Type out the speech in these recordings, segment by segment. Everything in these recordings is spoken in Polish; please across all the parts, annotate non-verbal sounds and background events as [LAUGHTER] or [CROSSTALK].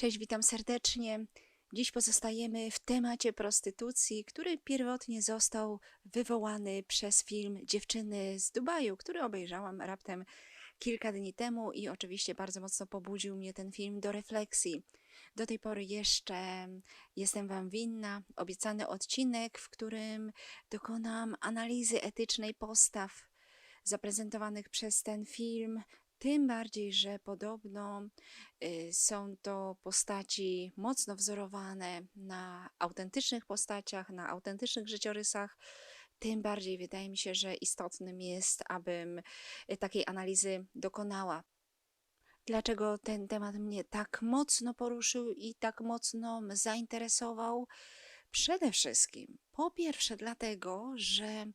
Cześć, witam serdecznie. Dziś pozostajemy w temacie prostytucji, który pierwotnie został wywołany przez film Dziewczyny z Dubaju, który obejrzałam raptem kilka dni temu i oczywiście bardzo mocno pobudził mnie ten film do refleksji. Do tej pory jeszcze jestem Wam winna obiecany odcinek, w którym dokonam analizy etycznej postaw zaprezentowanych przez ten film. Tym bardziej, że podobno y, są to postaci mocno wzorowane na autentycznych postaciach, na autentycznych życiorysach. Tym bardziej wydaje mi się, że istotnym jest, abym y, takiej analizy dokonała. Dlaczego ten temat mnie tak mocno poruszył i tak mocno zainteresował? Przede wszystkim, po pierwsze, dlatego, że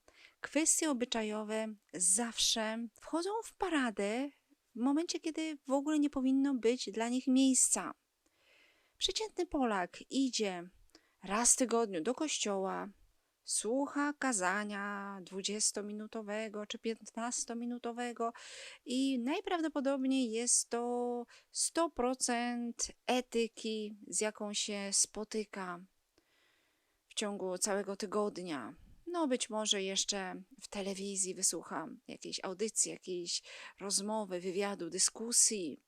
kwestie obyczajowe zawsze wchodzą w paradę w momencie, kiedy w ogóle nie powinno być dla nich miejsca. Przeciętny Polak idzie raz w tygodniu do kościoła, słucha kazania 20-minutowego czy 15-minutowego i najprawdopodobniej jest to 100% etyki, z jaką się spotyka w ciągu całego tygodnia. No, być może jeszcze w telewizji wysłucham jakiejś audycji, jakiejś rozmowy, wywiadu, dyskusji.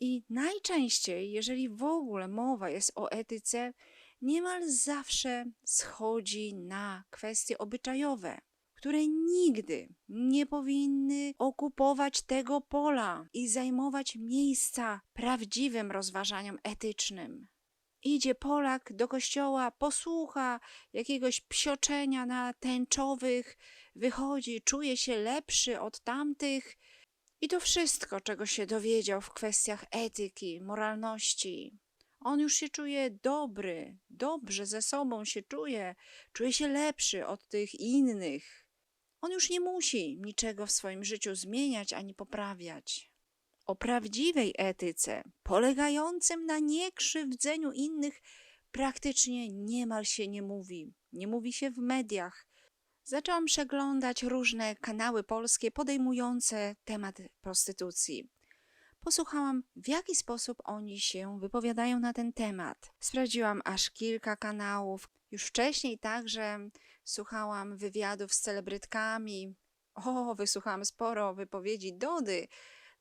I najczęściej, jeżeli w ogóle mowa jest o etyce, niemal zawsze schodzi na kwestie obyczajowe, które nigdy nie powinny okupować tego pola i zajmować miejsca prawdziwym rozważaniom etycznym. Idzie Polak do kościoła, posłucha jakiegoś psioczenia na tęczowych, wychodzi, czuje się lepszy od tamtych. I to wszystko, czego się dowiedział w kwestiach etyki, moralności. On już się czuje dobry, dobrze ze sobą się czuje, czuje się lepszy od tych innych. On już nie musi niczego w swoim życiu zmieniać ani poprawiać. O prawdziwej etyce, polegającym na niekrzywdzeniu innych, praktycznie niemal się nie mówi. Nie mówi się w mediach. Zaczęłam przeglądać różne kanały polskie podejmujące temat prostytucji. Posłuchałam, w jaki sposób oni się wypowiadają na ten temat. Sprawdziłam aż kilka kanałów. Już wcześniej także słuchałam wywiadów z celebrytkami. O, wysłuchałam sporo wypowiedzi Dody,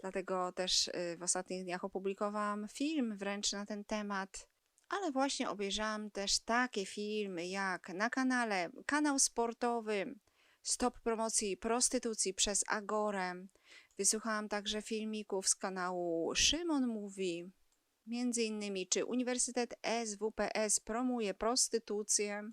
dlatego też y, w ostatnich dniach opublikowałam film wręcz na ten temat. Ale właśnie obejrzałam też takie filmy jak na kanale, kanał sportowy, Stop promocji prostytucji przez Agorę. Wysłuchałam także filmików z kanału Szymon Mówi, między innymi czy Uniwersytet SWPS promuje prostytucję,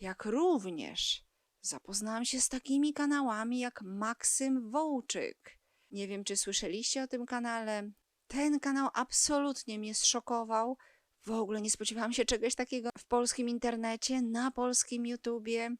jak również zapoznałam się z takimi kanałami jak Maksym Wołczyk. Nie wiem, czy słyszeliście o tym kanale. Ten kanał absolutnie mnie zszokował. W ogóle nie spodziewałam się czegoś takiego w polskim internecie, na polskim YouTubie.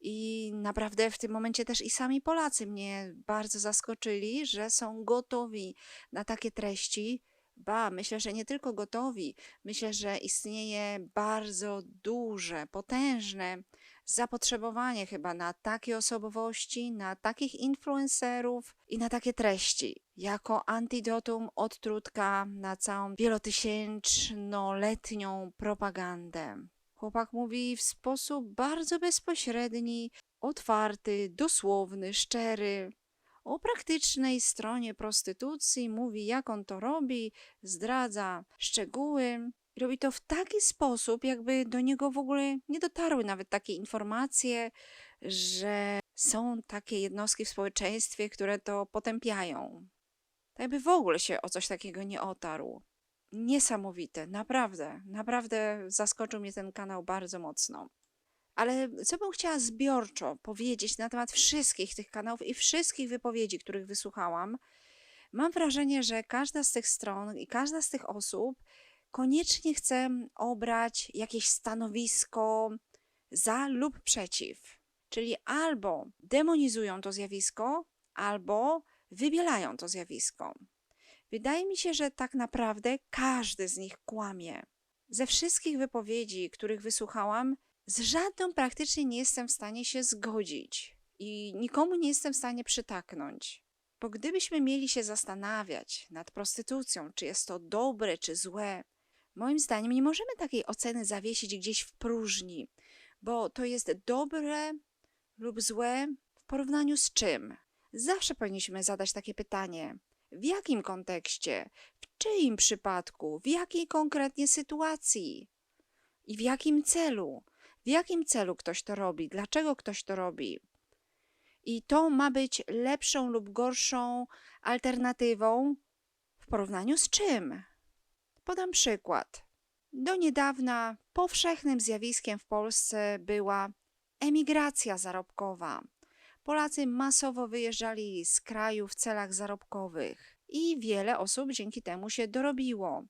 I naprawdę w tym momencie też i sami Polacy mnie bardzo zaskoczyli, że są gotowi na takie treści. Ba, myślę, że nie tylko gotowi, myślę, że istnieje bardzo duże, potężne zapotrzebowanie chyba na takie osobowości, na takich influencerów i na takie treści, jako antidotum, odtrutka na całą wielotysięcznoletnią propagandę. Chłopak mówi w sposób bardzo bezpośredni, otwarty, dosłowny, szczery. O praktycznej stronie prostytucji mówi, jak on to robi, zdradza szczegóły. Robi to w taki sposób, jakby do niego w ogóle nie dotarły nawet takie informacje, że są takie jednostki w społeczeństwie, które to potępiają. Tak jakby w ogóle się o coś takiego nie otarł. Niesamowite, naprawdę, naprawdę zaskoczył mnie ten kanał bardzo mocno. Ale co bym chciała zbiorczo powiedzieć na temat wszystkich tych kanałów i wszystkich wypowiedzi, których wysłuchałam, mam wrażenie, że każda z tych stron i każda z tych osób koniecznie chce obrać jakieś stanowisko za lub przeciw. Czyli albo demonizują to zjawisko, albo wybielają to zjawisko. Wydaje mi się, że tak naprawdę każdy z nich kłamie. Ze wszystkich wypowiedzi, których wysłuchałam, z żadną praktycznie nie jestem w stanie się zgodzić i nikomu nie jestem w stanie przytaknąć. Bo gdybyśmy mieli się zastanawiać nad prostytucją, czy jest to dobre, czy złe, Moim zdaniem nie możemy takiej oceny zawiesić gdzieś w próżni, bo to jest dobre lub złe w porównaniu z czym? Zawsze powinniśmy zadać takie pytanie: w jakim kontekście, w czyim przypadku, w jakiej konkretnie sytuacji i w jakim celu? W jakim celu ktoś to robi? Dlaczego ktoś to robi? I to ma być lepszą lub gorszą alternatywą w porównaniu z czym? Podam przykład. Do niedawna powszechnym zjawiskiem w Polsce była emigracja zarobkowa. Polacy masowo wyjeżdżali z kraju w celach zarobkowych i wiele osób dzięki temu się dorobiło.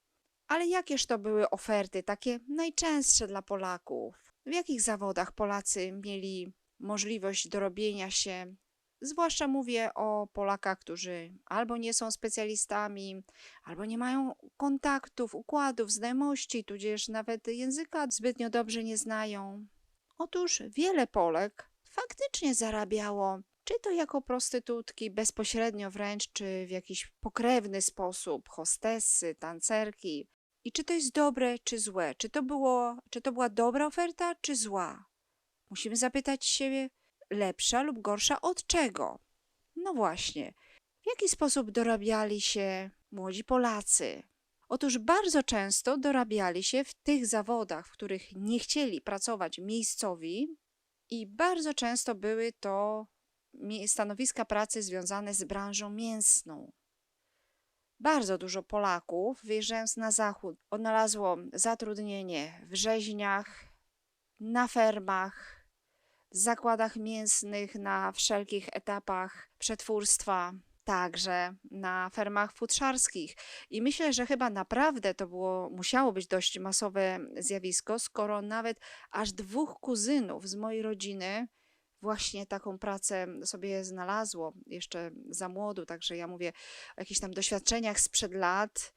Ale jakież to były oferty, takie najczęstsze dla Polaków? W jakich zawodach Polacy mieli możliwość dorobienia się? Zwłaszcza mówię o Polakach, którzy albo nie są specjalistami, albo nie mają kontaktów, układów, znajomości, tudzież nawet języka zbytnio dobrze nie znają. Otóż wiele Polek faktycznie zarabiało, czy to jako prostytutki bezpośrednio wręcz, czy w jakiś pokrewny sposób, hostessy, tancerki. I czy to jest dobre, czy złe? Czy to, było, czy to była dobra oferta, czy zła? Musimy zapytać siebie, lepsza lub gorsza od czego? No właśnie, w jaki sposób dorabiali się młodzi Polacy? Otóż bardzo często dorabiali się w tych zawodach, w których nie chcieli pracować miejscowi, i bardzo często były to stanowiska pracy związane z branżą mięsną. Bardzo dużo Polaków, wyjeżdżając na zachód, odnalazło zatrudnienie w rzeźniach, na fermach, zakładach mięsnych, na wszelkich etapach przetwórstwa, także na fermach futrzarskich. I myślę, że chyba naprawdę to było, musiało być dość masowe zjawisko, skoro nawet aż dwóch kuzynów z mojej rodziny właśnie taką pracę sobie znalazło jeszcze za młodu, także ja mówię o jakichś tam doświadczeniach sprzed lat,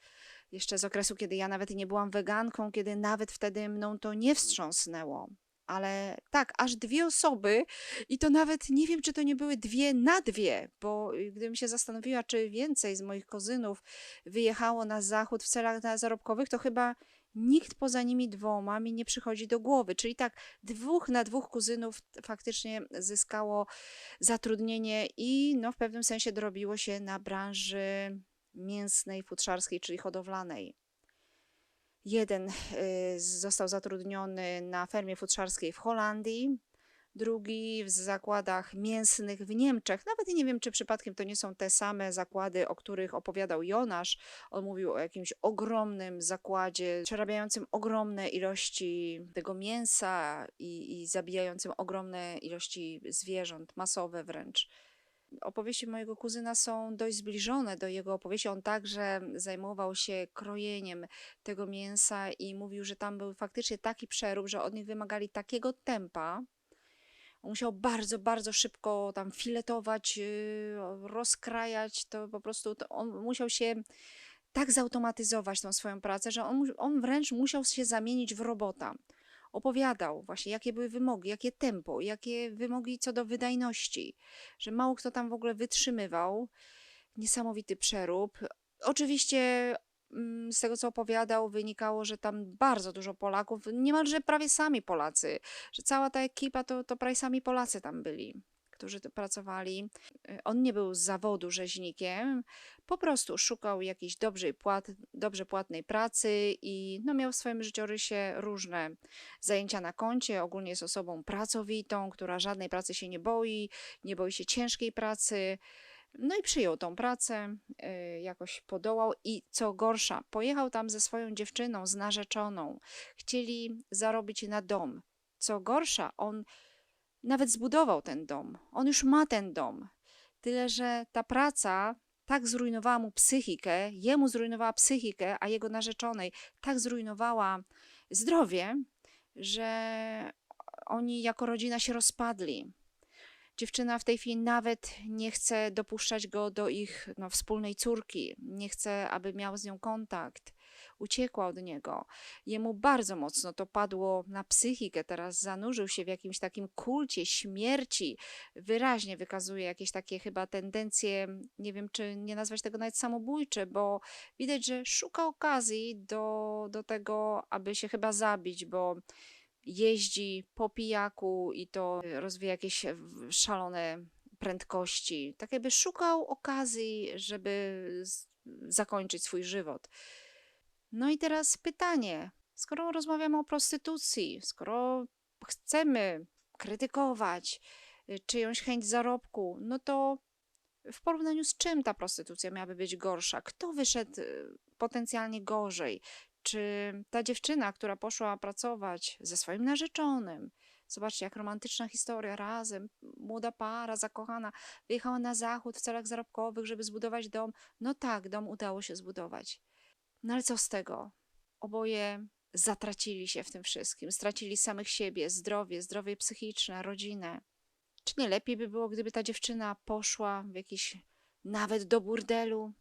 jeszcze z okresu, kiedy ja nawet nie byłam weganką, kiedy nawet wtedy mną to nie wstrząsnęło. Ale tak, aż dwie osoby, i to nawet nie wiem, czy to nie były dwie na dwie, bo gdybym się zastanowiła, czy więcej z moich kozynów wyjechało na zachód w celach zarobkowych, to chyba nikt poza nimi dwoma mi nie przychodzi do głowy. Czyli tak, dwóch na dwóch kuzynów faktycznie zyskało zatrudnienie i no, w pewnym sensie dorobiło się na branży mięsnej, futrzarskiej, czyli hodowlanej. Jeden y, został zatrudniony na fermie futrzarskiej w Holandii, drugi w zakładach mięsnych w Niemczech. Nawet nie wiem, czy przypadkiem to nie są te same zakłady, o których opowiadał Jonasz. On mówił o jakimś ogromnym zakładzie, przerabiającym ogromne ilości tego mięsa i, i zabijającym ogromne ilości zwierząt, masowe wręcz. Opowieści mojego kuzyna są dość zbliżone do jego opowieści. On także zajmował się krojeniem tego mięsa i mówił, że tam był faktycznie taki przerób, że od nich wymagali takiego tempa, on musiał bardzo, bardzo szybko tam filetować, yy, rozkrajać, to po prostu to on musiał się tak zautomatyzować tą swoją pracę, że on, on wręcz musiał się zamienić w robota. Opowiadał właśnie, jakie były wymogi, jakie tempo, jakie wymogi co do wydajności, że mało kto tam w ogóle wytrzymywał. Niesamowity przerób. Oczywiście Mm, z tego, co opowiadał, wynikało, że tam bardzo dużo Polaków, niemalże prawie sami Polacy, że cała ta ekipa to, to prawie sami Polacy tam byli, którzy pracowali. On nie był z zawodu rzeźnikiem, po prostu szukał jakiejś dobrej płat, dobrze płatnej pracy i no, miał w swoim życiorysie różne zajęcia na koncie. Ogólnie jest osobą pracowitą, która żadnej pracy się nie boi, nie boi się ciężkiej pracy. No i przyjął tą pracę, y, jakoś podołał i co gorsza, pojechał tam ze swoją dziewczyną, z narzeczoną. Chcieli zarobić na dom. Co gorsza, on nawet zbudował ten dom. On już ma ten dom. Tyle, że ta praca tak zrujnowała mu psychikę, jemu zrujnowała psychikę, a jego narzeczonej tak zrujnowała zdrowie, że oni jako rodzina się rozpadli. Dziewczyna w tej chwili nawet nie chce dopuszczać go do ich no, wspólnej córki, nie chce, aby miał z nią kontakt. Uciekła od niego. Jemu bardzo mocno to padło na psychikę, teraz zanurzył się w jakimś takim kulcie śmierci. Wyraźnie wykazuje jakieś takie chyba tendencje, nie wiem czy nie nazwać tego nawet samobójcze, bo widać, że szuka okazji do, do tego, aby się chyba zabić, bo jeździ po pijaku i to rozwija jakieś szalone prędkości. Tak jakby szukał okazji, żeby zakończyć swój żywot. No i teraz pytanie, skoro rozmawiamy o prostytucji, skoro chcemy krytykować y, czyjąś chęć zarobku, no to w porównaniu z czym ta prostytucja miałaby być gorsza? Kto wyszedł y, potencjalnie gorzej? Czy ta dziewczyna, która poszła pracować ze swoim narzeczonym, zobaczcie, jak romantyczna historia, razem, młoda para, zakochana, wyjechała na zachód w celach zarobkowych, żeby zbudować dom. No tak, dom udało się zbudować. No ale co z tego? Oboje zatracili się w tym wszystkim, stracili samych siebie, zdrowie, zdrowie psychiczne, rodzinę. Czy nie lepiej by było, gdyby ta dziewczyna poszła w jakiś nawet do burdelu?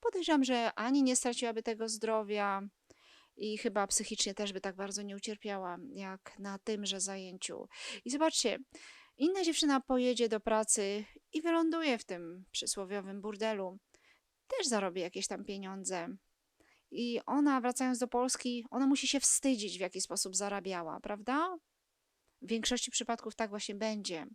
Podejrzewam, że ani nie straciłaby tego zdrowia i chyba psychicznie też by tak bardzo nie ucierpiała, jak na tymże zajęciu. I zobaczcie, inna dziewczyna pojedzie do pracy i wyląduje w tym przysłowiowym burdelu. Też zarobi jakieś tam pieniądze. I ona, wracając do Polski, ona musi się wstydzić, w jaki sposób zarabiała, prawda? W większości przypadków tak właśnie będzie.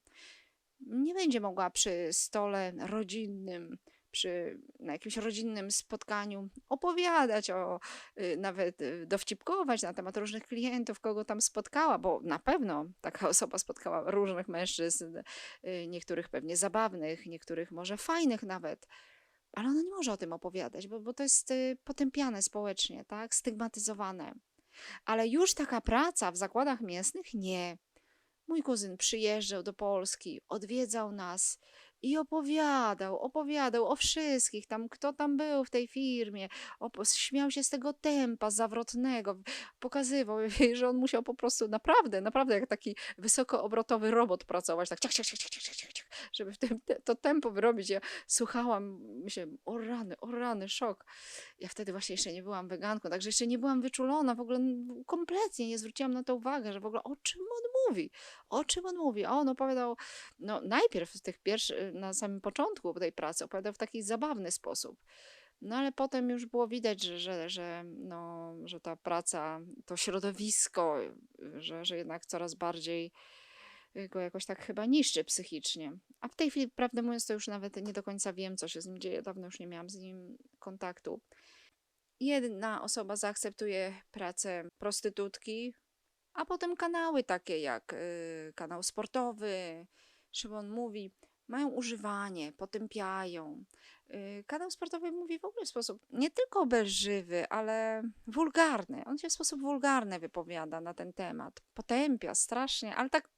Nie będzie mogła przy stole rodzinnym, przy na jakimś rodzinnym spotkaniu opowiadać o, y, nawet y, dowcipkować na temat różnych klientów, kogo tam spotkała, bo na pewno taka [LAUGHS] osoba spotkała różnych mężczyzn, y, niektórych pewnie zabawnych, niektórych może fajnych nawet. Ale ona nie może o tym opowiadać, bo, bo to jest y, potępiane społecznie, tak? Stygmatyzowane. Ale już taka praca w zakładach mięsnych nie. Mój kuzyn przyjeżdżał do Polski, odwiedzał nas i opowiadał, opowiadał o wszystkich, tam kto tam był w tej firmie, śmiał się z tego tempa zawrotnego, pokazywał, [LAUGHS] że on musiał po prostu naprawdę, naprawdę jak taki wysokoobrotowy robot pracować, tak ciach, ciach, ciach, ciach, ciach, ciach, żeby w tym, te, to tempo wyrobić. Ja słuchałam, myślę, o rany, o rany, szok. Ja wtedy właśnie jeszcze nie byłam weganką, także jeszcze nie byłam wyczulona, w ogóle kompletnie nie zwróciłam na to uwagę, że w ogóle o czym on mówi, o czym on mówi. A on opowiadał, no najpierw z tych pierwszych, na samym początku tej pracy opowiadał w taki zabawny sposób. No ale potem już było widać, że, że, że, no, że ta praca, to środowisko, że, że jednak coraz bardziej go jakoś tak chyba niszczy psychicznie. A w tej chwili, prawdę mówiąc, to już nawet nie do końca wiem, co się z nim dzieje. Dawno już nie miałam z nim kontaktu. Jedna osoba zaakceptuje pracę prostytutki, a potem kanały takie jak y, kanał sportowy, Szymon mówi, mają używanie, potępiają. Y, kanał sportowy mówi w ogóle w sposób nie tylko obelżywy, ale wulgarny. On się w sposób wulgarny wypowiada na ten temat. Potępia strasznie, ale tak,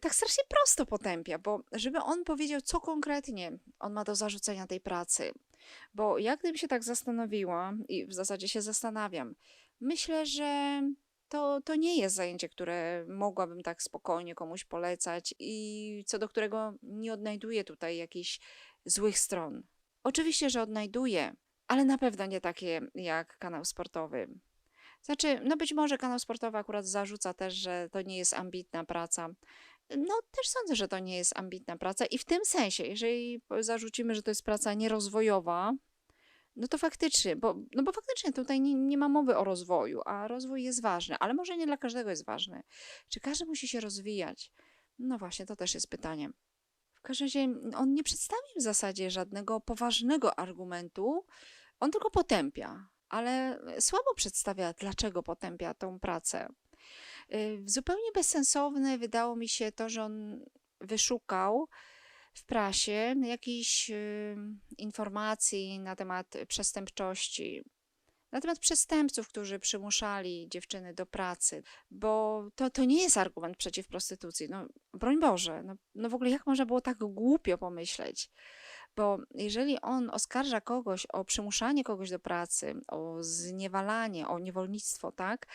tak strasznie prosto potępia, bo żeby on powiedział, co konkretnie on ma do zarzucenia tej pracy. Bo jak gdybym się tak zastanowiła, i w zasadzie się zastanawiam, myślę, że to, to nie jest zajęcie, które mogłabym tak spokojnie komuś polecać i co do którego nie odnajduję tutaj jakichś złych stron. Oczywiście, że odnajduję, ale na pewno nie takie jak kanał sportowy. Znaczy, no być może kanał sportowy akurat zarzuca też, że to nie jest ambitna praca. No, też sądzę, że to nie jest ambitna praca i w tym sensie, jeżeli zarzucimy, że to jest praca nierozwojowa, no to faktycznie, bo, no bo faktycznie tutaj nie, nie ma mowy o rozwoju, a rozwój jest ważny, ale może nie dla każdego jest ważny. Czy każdy musi się rozwijać? No właśnie, to też jest pytanie. W każdym razie on nie przedstawił w zasadzie żadnego poważnego argumentu, on tylko potępia, ale słabo przedstawia, dlaczego potępia tą pracę. Y, Zupełnie bezsensowne wydało mi się to, że on wyszukał w prasie jakichś y, informacji na temat przestępczości, na temat przestępców, którzy przymuszali dziewczyny do pracy, bo to, to nie jest argument przeciw prostytucji. No, broń Boże, no, no w ogóle jak można było tak głupio pomyśleć? Bo jeżeli on oskarża kogoś o przymuszanie kogoś do pracy, o zniewalanie, o niewolnictwo, tak,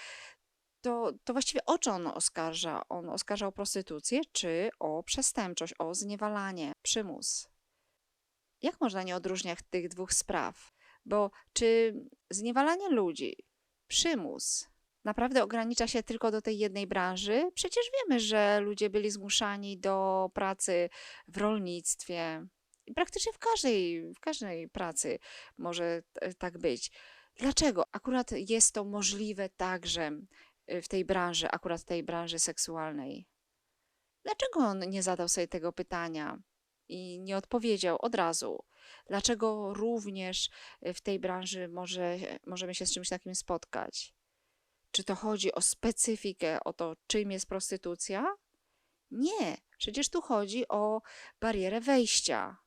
to, to właściwie o co on oskarża? On oskarża o prostytucję czy o przestępczość, o zniewalanie, przymus? Jak można nie odróżniać tych dwóch spraw? Bo czy zniewalanie ludzi, przymus, naprawdę ogranicza się tylko do tej jednej branży? Przecież wiemy, że ludzie byli zmuszani do pracy w rolnictwie. Praktycznie w każdej, w każdej pracy może tak być. Dlaczego akurat jest to możliwe także w tej branży, akurat tej branży seksualnej? Dlaczego on nie zadał sobie tego pytania i nie odpowiedział od razu? Dlaczego również y, w tej branży może, możemy się z czymś takim spotkać? Czy to chodzi o specyfikę, o to, czym jest prostytucja? Nie, przecież tu chodzi o barierę wejścia.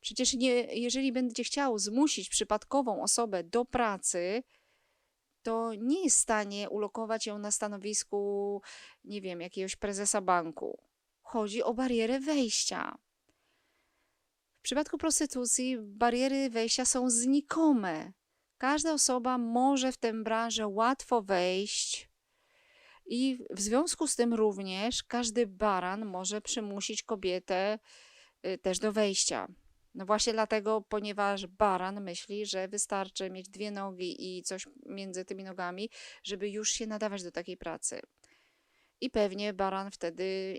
Przecież nie, jeżeli będzie chciał zmusić przypadkową osobę do pracy, to nie jest w stanie ulokować ją na stanowisku, nie wiem, jakiegoś prezesa banku. Chodzi o barierę wejścia. W przypadku prostytucji bariery wejścia są znikome. Każda osoba może w tę branżę łatwo wejść i w związku z tym również każdy baran może przymusić kobietę y, też do wejścia. No właśnie dlatego, ponieważ baran myśli, że wystarczy mieć dwie nogi i coś między tymi nogami, żeby już się nadawać do takiej pracy. I pewnie baran wtedy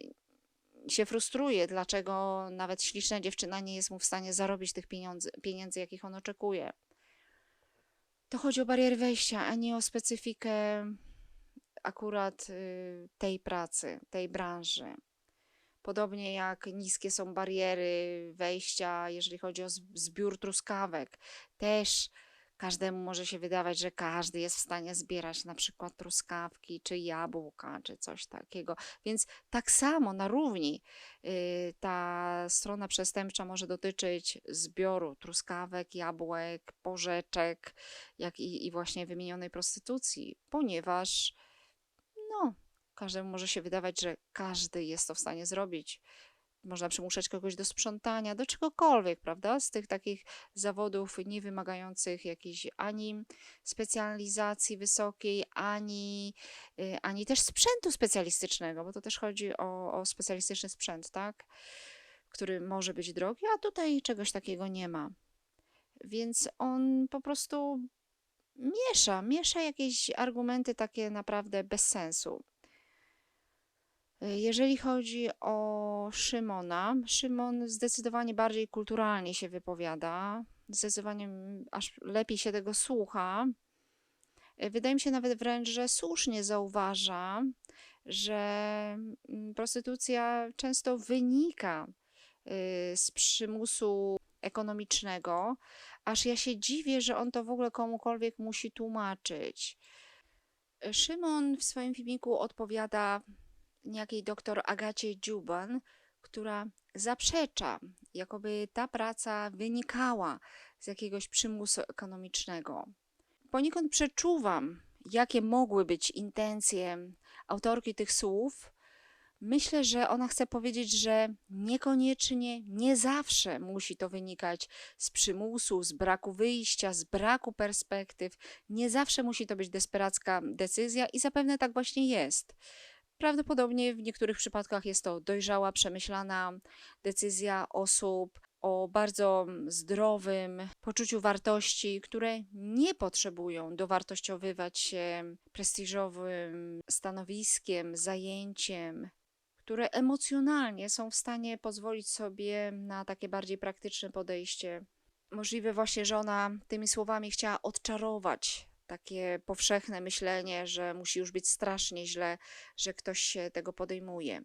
się frustruje, dlaczego nawet śliczna dziewczyna nie jest mu w stanie zarobić tych pieniędzy, pieniędzy jakich on oczekuje. To chodzi o bariery wejścia, a nie o specyfikę akurat y, tej pracy, tej branży. Podobnie jak niskie są bariery wejścia, jeżeli chodzi o zb- zbiór truskawek. Też każdemu może się wydawać, że każdy jest w stanie zbierać na przykład truskawki, czy jabłka, czy coś takiego. Więc tak samo na równi y, ta strona przestępcza może dotyczyć zbioru truskawek, jabłek, porzeczek, jak i, i właśnie wymienionej prostytucji, ponieważ każdemu może się wydawać, że każdy jest to w stanie zrobić. Można przymuszać kogoś do sprzątania, do czegokolwiek, prawda? Z tych takich zawodów nie wymagających jakiejś ani specjalizacji wysokiej, ani, y, ani też sprzętu specjalistycznego, bo to też chodzi o, o specjalistyczny sprzęt, tak? Który może być drogi, a tutaj czegoś takiego nie ma. Więc on po prostu miesza, miesza jakieś argumenty takie naprawdę bez sensu. Jeżeli chodzi o Szymona, Szymon zdecydowanie bardziej kulturalnie się wypowiada, zdecydowanie aż lepiej się tego słucha. Wydaje mi się nawet wręcz, że słusznie zauważa, że mm, prostytucja często wynika y, z przymusu ekonomicznego, aż ja się dziwię, że on to w ogóle komukolwiek musi tłumaczyć. Szymon w swoim filmiku odpowiada niejakiej doktor Agacie Dziuban, która zaprzecza, jakoby ta praca wynikała z jakiegoś przymusu ekonomicznego. Poniekąd przeczuwam, jakie mogły być intencje autorki tych słów. Myślę, że ona chce powiedzieć, że niekoniecznie, nie zawsze musi to wynikać z przymusu, z braku wyjścia, z braku perspektyw. Nie zawsze musi to być desperacka decyzja i zapewne tak właśnie jest. Prawdopodobnie w niektórych przypadkach jest to dojrzała, przemyślana decyzja osób o bardzo zdrowym poczuciu wartości, które nie potrzebują dowartościowywać się prestiżowym stanowiskiem, zajęciem, które emocjonalnie są w stanie pozwolić sobie na takie bardziej praktyczne podejście. Możliwe właśnie, że ona tymi słowami chciała odczarować takie powszechne myślenie, że musi już być strasznie źle, że ktoś się tego podejmuje.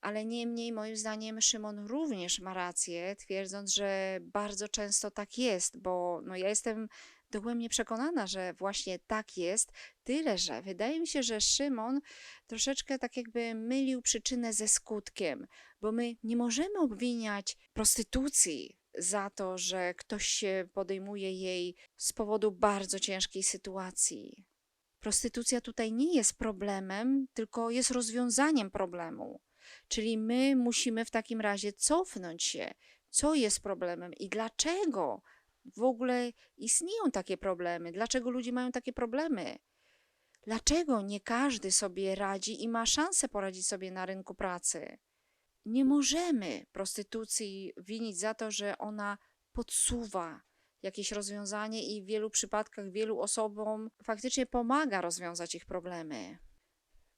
Ale niemniej, moim zdaniem, Szymon również ma rację, twierdząc, że bardzo często tak jest, bo no, ja jestem dogłębnie przekonana, że właśnie tak jest. Tyle, że wydaje mi się, że Szymon troszeczkę tak jakby mylił przyczynę ze skutkiem, bo my nie możemy obwiniać prostytucji za to, że ktoś się podejmuje jej z powodu bardzo ciężkiej sytuacji. Prostytucja tutaj nie jest problemem, tylko jest rozwiązaniem problemu. Czyli my musimy w takim razie cofnąć się, co jest problemem i dlaczego w ogóle istnieją takie problemy, dlaczego ludzie mają takie problemy. Dlaczego nie każdy sobie radzi i ma szansę poradzić sobie na rynku pracy? Nie możemy prostytucji winić za to, że ona podsuwa jakieś rozwiązanie i w wielu przypadkach wielu osobom faktycznie pomaga rozwiązać ich problemy.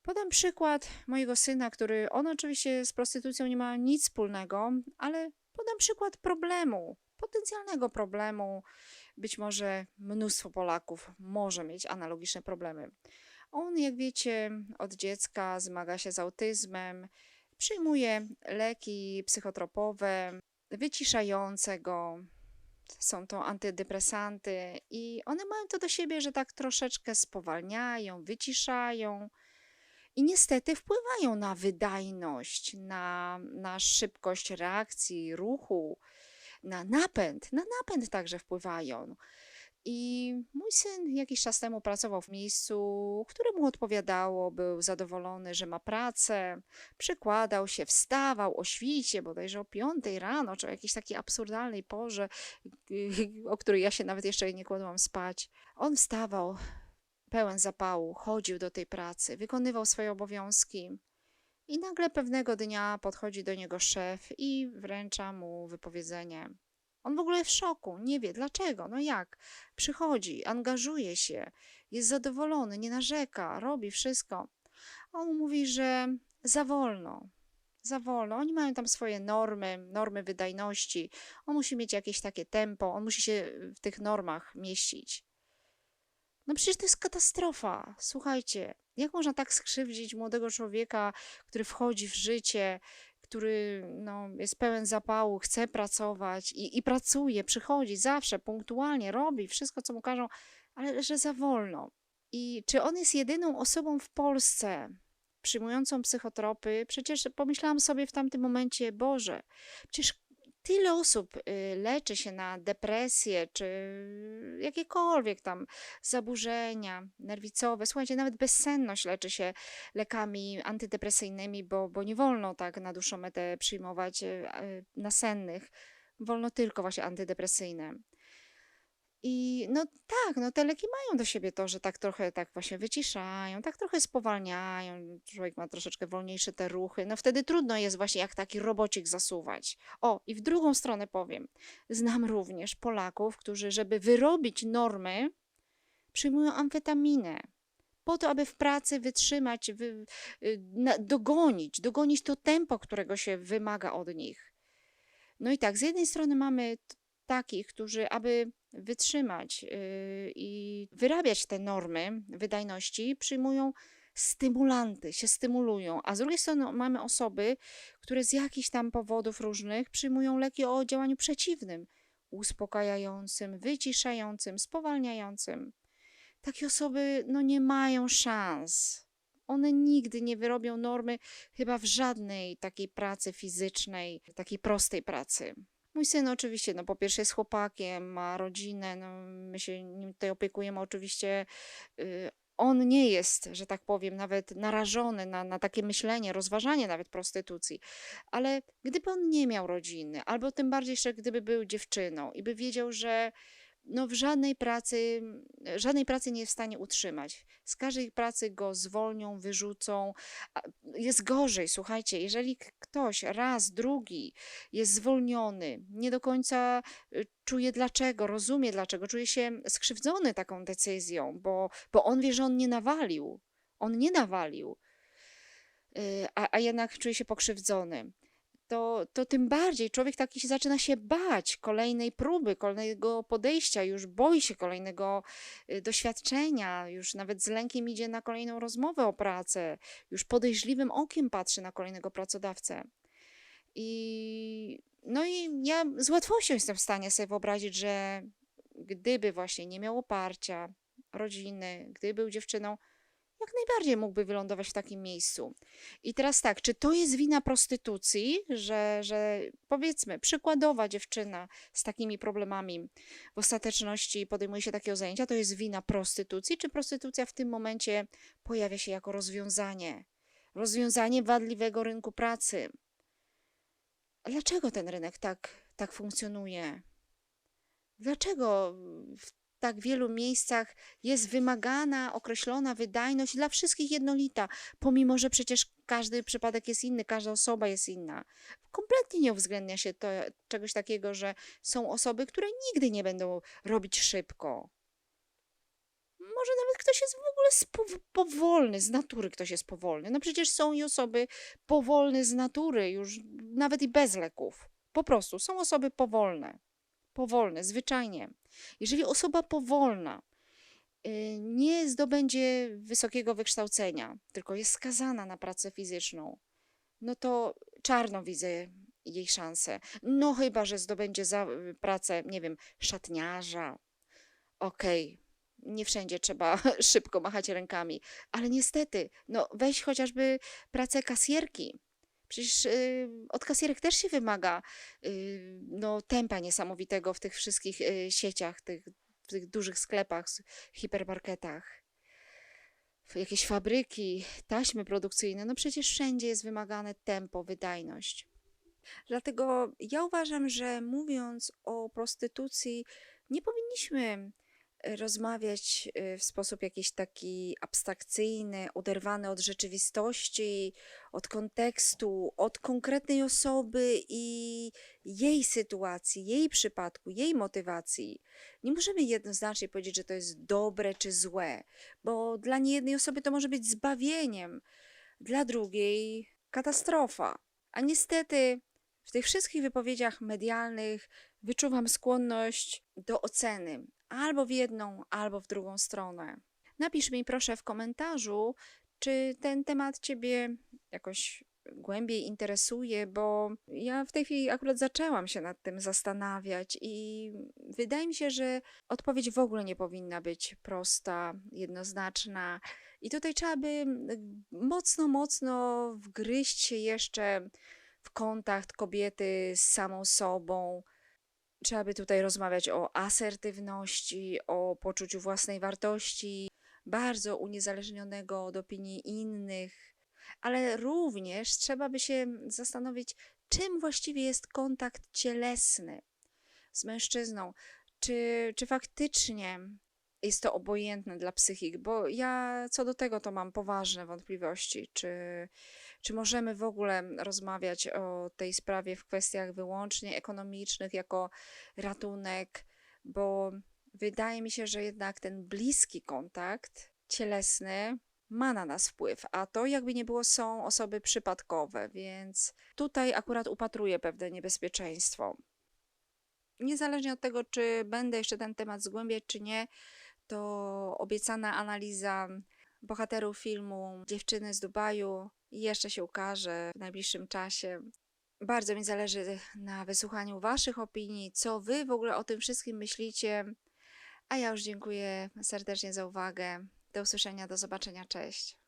Podam przykład mojego syna, który on oczywiście z prostytucją nie ma nic wspólnego, ale podam przykład problemu, potencjalnego problemu. Być może mnóstwo Polaków może mieć analogiczne problemy. On, jak wiecie, od dziecka zmaga się z autyzmem, przyjmuje leki psychotropowe, wyciszające go. Są to antydepresanty i one mają to do siebie, że tak troszeczkę spowalniają, wyciszają i niestety wpływają na wydajność, na, na szybkość reakcji, ruchu, na napęd. Na napęd także wpływają. I mój syn jakiś czas temu pracował w miejscu, które mu odpowiadało, był zadowolony, że ma pracę, przykładał się, wstawał o świcie, bodajże o piątej rano, czy o jakiejś takiej absurdalnej porze, o której ja się nawet jeszcze nie kładłam spać. On wstawał pełen zapału, chodził do tej pracy, wykonywał swoje obowiązki. I nagle pewnego dnia podchodzi do niego szef i wręcza mu wypowiedzenie. On w ogóle w szoku, nie wie dlaczego, no jak. Przychodzi, angażuje się, jest zadowolony, nie narzeka, robi wszystko. A on mówi, że za wolno, za wolno. Oni mają tam swoje normy, normy wydajności. On musi mieć jakieś takie tempo, on musi się w tych normach mieścić. No przecież to jest katastrofa. Słuchajcie, jak można tak skrzywdzić młodego człowieka, który wchodzi w życie, który no, jest pełen zapału, chce pracować i, i pracuje, przychodzi zawsze punktualnie, robi wszystko, co mu każą, ale że za wolno. I czy on jest jedyną osobą w Polsce przyjmującą psychotropy? Przecież pomyślałam sobie w tamtym momencie, Boże, przecież tyle osób y, leczy się na depresję czy jakiekolwiek tam zaburzenia nerwicowe. Słuchajcie, nawet bezsenność leczy się lekami antydepresyjnymi, bo, bo nie wolno tak na dłuższą metę przyjmować y, y, nasennych. Wolno tylko właśnie antydepresyjne. I no tak, no te leki mają do siebie to, że tak trochę tak właśnie wyciszają, tak trochę spowalniają, człowiek ma troszeczkę wolniejsze te ruchy, no wtedy trudno jest właśnie jak taki robocik zasuwać. O, i w drugą stronę powiem, znam również Polaków, którzy żeby wyrobić normy, przyjmują amfetaminę po to, aby w pracy wytrzymać, wy, y, na, dogonić, dogonić to tempo, którego się wymaga od nich. No i tak, z jednej strony mamy takich, którzy aby wytrzymać yy, i wyrabiać te normy wydajności, przyjmują stymulanty, się stymulują, a z drugiej strony mamy osoby, które z jakichś tam powodów różnych przyjmują leki o działaniu przeciwnym, uspokajającym, wyciszającym, spowalniającym. Takie osoby no, nie mają szans. One nigdy nie wyrobią normy chyba w żadnej takiej pracy fizycznej, takiej prostej pracy. Mój syn oczywiście, no po pierwsze jest chłopakiem, ma rodzinę, no my się nim tutaj opiekujemy oczywiście. y, On nie jest, że tak powiem, nawet narażony na, na takie myślenie, rozważanie nawet prostytucji, ale gdyby on nie miał rodziny, albo tym bardziej jeszcze gdyby był dziewczyną i by wiedział, że no w żadnej pracy, żadnej pracy nie jest w stanie utrzymać. Z każdej pracy go zwolnią, wyrzucą. Jest gorzej, słuchajcie, jeżeli ktoś raz, drugi jest zwolniony, nie do końca y, czuje dlaczego, rozumie dlaczego, czuje się skrzywdzony taką decyzją, bo, bo on wie, że on nie nawalił. On nie nawalił, y, a, a jednak czuje się pokrzywdzony to, to tym bardziej człowiek taki się zaczyna się bać kolejnej próby, kolejnego podejścia, już boi się kolejnego y, doświadczenia, już nawet z lękiem idzie na kolejną rozmowę o pracę, już podejrzliwym okiem patrzy na kolejnego pracodawcę. I no i ja z łatwością jestem w stanie sobie wyobrazić, że gdyby właśnie nie miał oparcia, rodziny, gdyby był dziewczyną, jak najbardziej mógłby wylądować w takim miejscu. I teraz tak, czy to jest wina prostytucji, że, że powiedzmy, przykładowa dziewczyna z takimi problemami w ostateczności podejmuje się takiego zajęcia, to jest wina prostytucji, czy prostytucja w tym momencie pojawia się jako rozwiązanie? Rozwiązanie wadliwego rynku pracy. Dlaczego ten rynek tak, tak funkcjonuje? Dlaczego w tak wielu miejscach jest wymagana określona wydajność dla wszystkich jednolita, pomimo że przecież każdy przypadek jest inny, każda osoba jest inna. Kompletnie nie uwzględnia się to, czegoś takiego, że są osoby, które nigdy nie będą robić szybko. Może nawet ktoś jest w ogóle powolny, z natury ktoś jest powolny. No przecież są i osoby powolne z natury, już nawet i bez leków. Po prostu są osoby powolne. Powolne, zwyczajnie. Jeżeli osoba powolna y, nie zdobędzie wysokiego wykształcenia, tylko jest skazana na pracę fizyczną, no to czarno widzę jej szansę. No chyba, że zdobędzie za y, pracę, nie wiem, szatniarza. Okej, nie wszędzie trzeba [LAUGHS] szybko machać rękami, ale niestety, no weź chociażby pracę kasjerki. Przecież y, od kasjerek też się wymaga y, no, tempa niesamowitego w tych wszystkich y, sieciach, tych, w tych dużych sklepach, hipermarketach. Jakieś fabryki, taśmy produkcyjne, no przecież wszędzie jest wymagane tempo, wydajność. Dlatego ja uważam, że mówiąc o prostytucji, nie powinniśmy rozmawiać e, w sposób jakiś taki abstrakcyjny, oderwany od rzeczywistości, od kontekstu, od konkretnej osoby i jej sytuacji, jej przypadku, jej motywacji. Nie możemy jednoznacznie powiedzieć, że to jest dobre czy złe, bo dla niejednej osoby to może być zbawieniem, dla drugiej katastrofa. A niestety w tych wszystkich wypowiedziach medialnych wyczuwam skłonność do oceny albo w jedną, albo w drugą stronę. Napisz mi proszę w komentarzu, czy ten temat Ciebie jakoś głębiej interesuje, bo ja w tej chwili akurat zaczęłam się nad tym zastanawiać i wydaje mi się, że odpowiedź w ogóle nie powinna być prosta, jednoznaczna. I tutaj trzeba by mocno, mocno wgryźć się jeszcze w kontakt kobiety z samą sobą. Trzeba by tutaj rozmawiać o asertywności, o poczuciu własnej wartości, bardzo uniezależnionego od opinii innych, ale również trzeba by się zastanowić, czym właściwie jest kontakt cielesny z mężczyzną. Czy, czy faktycznie jest to obojętne dla psychik? Bo ja co do tego to mam poważne wątpliwości. Czy, czy możemy w ogóle rozmawiać o tej sprawie w kwestiach wyłącznie ekonomicznych, jako ratunek? Bo wydaje mi się, że jednak ten bliski kontakt cielesny ma na nas wpływ, a to jakby nie było są osoby przypadkowe, więc tutaj akurat upatruję pewne niebezpieczeństwo. Niezależnie od tego, czy będę jeszcze ten temat zgłębiać, czy nie, to obiecana analiza bohaterów filmu Dziewczyny z Dubaju jeszcze się ukaże w najbliższym czasie. Bardzo mi zależy na wysłuchaniu Waszych opinii, co Wy w ogóle o tym wszystkim myślicie. A ja już dziękuję serdecznie za uwagę. Do usłyszenia, do zobaczenia, cześć.